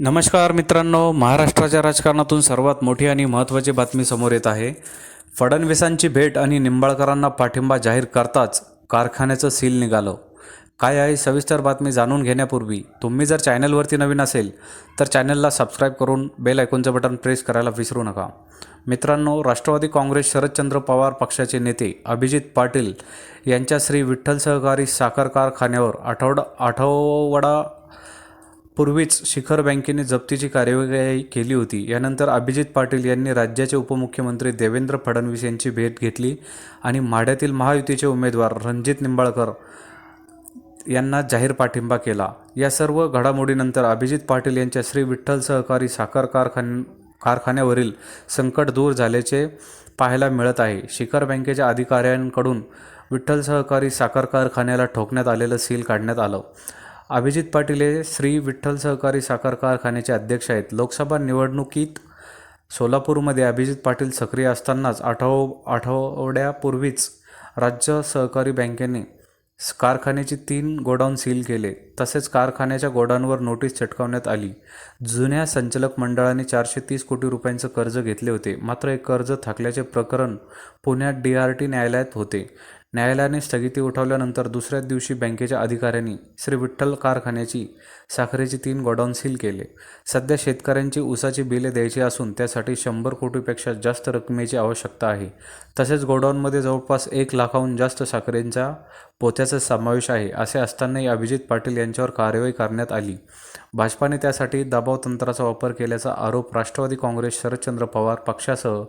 नमस्कार मित्रांनो महाराष्ट्राच्या राजकारणातून सर्वात मोठी आणि महत्त्वाची बातमी समोर येत आहे. फडणवीसांची भेट आणि निंबाळकरांना पाठिंबा जाहीर करताच कारखान्याचं सील निघालं. काय आहे सविस्तर बातमी जाणून घेण्यापूर्वी तुम्ही जर चॅनलवरती नवीन असेल तर चॅनलला सबस्क्राईब करून बेल ऐकूनचं बटन प्रेस करायला विसरू नका. मित्रांनो राष्ट्रवादी काँग्रेस शरदचंद्र पवार पक्षाचे नेते अभिजित पाटील यांच्या श्री विठ्ठल सहकारी साखर कारखान्यावर आठवडा आठवडा पूर्वीच शिखर बँकेने जप्तीची कार्यवाही केली होती. यानंतर अभिजित पाटील यांनी राज्याचे उपमुख्यमंत्री देवेंद्र फडणवीस यांची भेट घेतली आणि माढ्यातील महायुतीचे उमेदवार रणजित निंबाळकर यांना जाहीर पाठिंबा केला. या सर्व घडामोडीनंतर अभिजित पाटील यांच्या श्री विठ्ठल सहकारी साखर कारखान कारखान्यावरील संकट दूर झाल्याचे पाहायला मिळत आहे. शिखर बँकेच्या अधिकाऱ्यांकडून विठ्ठल सहकारी साखर कारखान्याला ठोकण्यात आलेलं सील काढण्यात आलं. अभिजित पाटील हे श्री विठ्ठल सहकारी साखर कारखान्याचे अध्यक्ष आहेत. लोकसभा निवडणुकीत सोलापूरमध्ये अभिजित पाटील सक्रिय असतानाच आठव आठवड्यापूर्वीच राज्य सहकारी बँकेने कारखान्याचे कारखान्याची तीन गोडाऊन सील केले. तसेच कारखान्याच्या गोडाऊनवर नोटीस चटकावण्यात आली. जुन्या संचालक मंडळाने चारशे तीस कोटी रुपयांचं कर्ज घेतले होते. मात्र हे कर्ज थकल्याचे प्रकरण पुण्यात डी आर टी न्यायालयात होते. न्यायालयाने स्थगिती उठवल्यानंतर दुसऱ्याच दिवशी बँकेच्या अधिकाऱ्यांनी श्री विठ्ठल कारखान्याची साखरेची तीन गोडाऊन सील केले. सध्या शेतकऱ्यांची ऊसाची बिले द्यायची असून त्यासाठी शंभर कोटीपेक्षा जास्त रकमेची आवश्यकता आहे. तसेच गोडाऊनमध्ये जवळपास एक लाखाहून जास्त साखरेंचा पोत्याचा समावेश आहे असे असतानाही अभिजित पाटील यांच्यावर कारवाई करण्यात आली. भाजपाने त्यासाठी दबावतंत्राचा वापर केल्याचा आरोप राष्ट्रवादी काँग्रेस शरदचंद्र पवार पक्षासह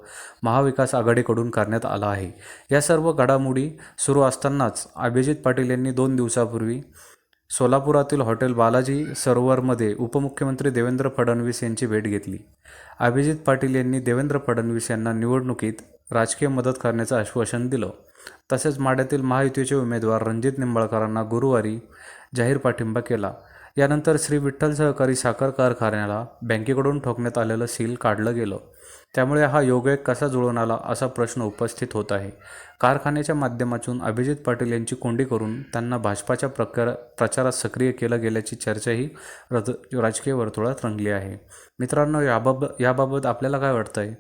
महाविकास आघाडीकडून करण्यात आला आहे. या सर्व घडामोडी सुरू असतानाच अभिजित पाटील यांनी दोन दिवसापूर्वी सोलापुरातील हॉटेल बालाजी सरोवरमध्ये उपमुख्यमंत्री देवेंद्र फडणवीस यांची भेट घेतली. अभिजित पाटील यांनी देवेंद्र फडणवीस यांना निवडणुकीत राजकीय मदत करण्याचं आश्वासन दिलं. तसेच माड्यातील महायुतीचे उमेदवार रणजित निंबाळकरांना गुरुवारी जाहीर पाठिंबा केला. यानंतर श्री विठ्ठल सहकारी साखर कारखान्याला बँकेकडून ठोकण्यात आलेलं सील काढलं गेलं. त्यामुळे हा योगयोग कसा जुळून आला असा प्रश्न उपस्थित होत आहे. कारखान्याच्या माध्यमातून अभिजित पाटील यांची कोंडी करून त्यांना भाजपाच्या प्रकार प्रचारात सक्रिय केलं गेल्याची चर्चाही रज राजकीय वर्तुळात रंगली आहे. मित्रांनो याबाबत याबाबत आपल्याला काय वाटतं आहे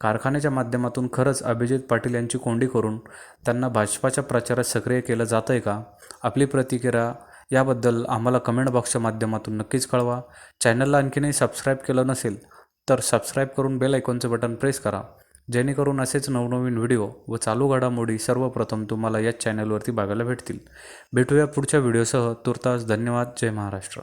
कारखान्याच्या माध्यमातून खरंच अभिजित पाटील यांची कोंडी करून त्यांना भाजपाच्या प्रचारात सक्रिय केलं जातं आहे का? आपली प्रतिक्रिया याबद्दल आम्हाला कमेंट बॉक्सच्या माध्यमातून नक्कीच कळवा. चॅनलला आणखीनही सबस्क्राईब केलं नसेल तर सबस्क्राईब करून बेल आयकॉनचं बटन प्रेस करा. जेणेकरून असेच नवनवीन व्हिडिओ व चालू घडामोडी सर्वप्रथम तुम्हाला याच चॅनलवरती बघायला भेटतील. भेटूया पुढच्या व्हिडिओसह तुर्तास धन्यवाद. जय महाराष्ट्र.